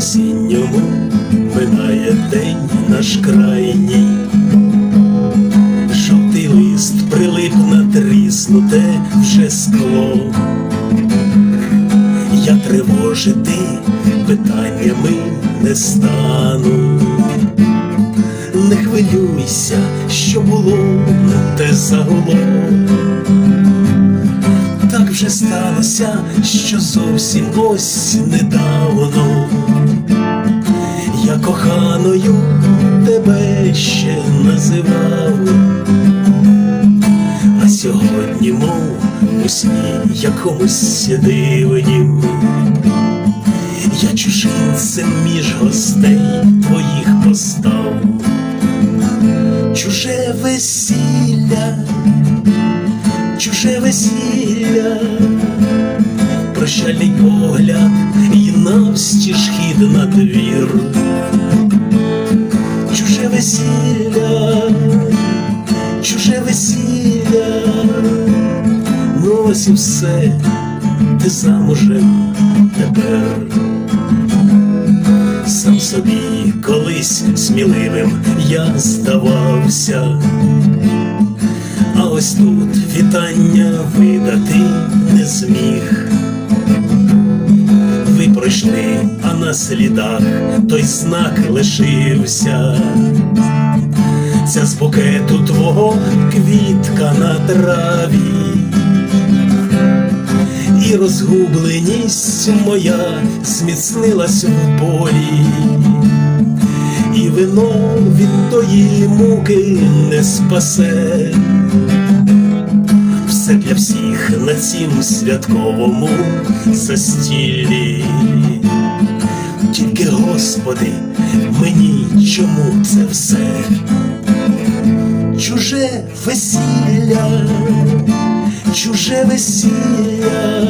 осінньому минає день наш крайній. Жовтий лист прилип на тріснуте вже скло. Я тривожити питаннями не стану. Не хвилюйся, що було, те загуло. Так вже сталося, що зовсім ось недавно я коханою тебе ще називав, а сьогодні, мов у сні якомусь дивнім, я чужинцем між гостей твоїх постав, чуже весілля чуже весілля, прощальний погляд навстіж хід на двір, чуже весілля, чуже весілля, ну ось і все, ти замужем тепер. Сам собі колись сміливим я здавався. А ось тут вітання видати не зміг. Пройшли, а на слідах той знак лишився. Ця з букету твого квітка на траві, і розгубленість моя зміцнилась в полі і вино від тої муки не спасе. На цім святковому застіллі. Тільки, Господи, мені чому це все? Чуже весілля, чуже весілля,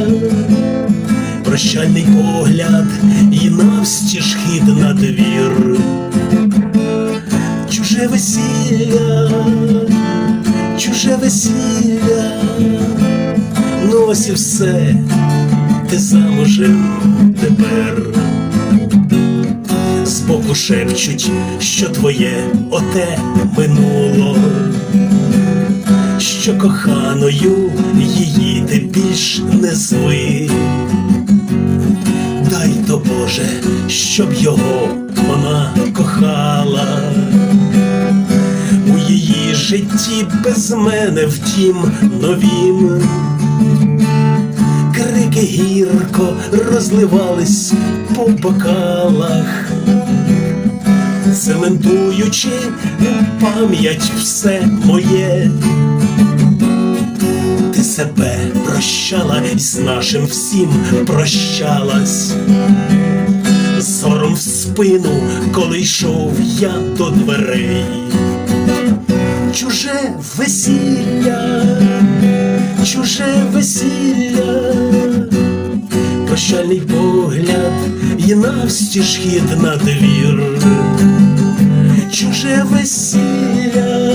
прощальний погляд і навстіж хід на двір чуже весілля, чуже весілля, ось і все, ти замужем тепер. Збоку шепчуть, що твоє оте минуло, що коханою її ти більш не зви. Дай то Боже, щоб його вона кохала у її житті без мене, втім новім. Гірко розливались по бокалах, цементуючи пам'ять все моє. Ти себе прощала і з нашим всім прощалась. Сором в спину, коли йшов я до дверей. Чуже весілля, чуже весілля, прощальний погляд і навстіж хід на двір. Чуже весілля,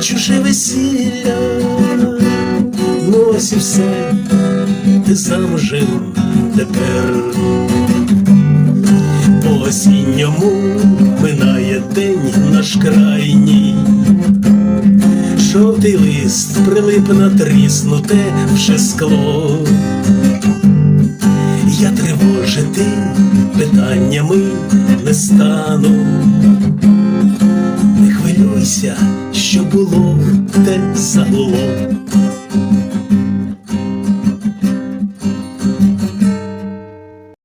чуже весілля, ну ось і все, ти замужем тепер. По осінньому минає день наш крайній. Жовтий лист прилип на тріснуте вже скло ти питаннями не стану, не хвилюйся, що було те загуло.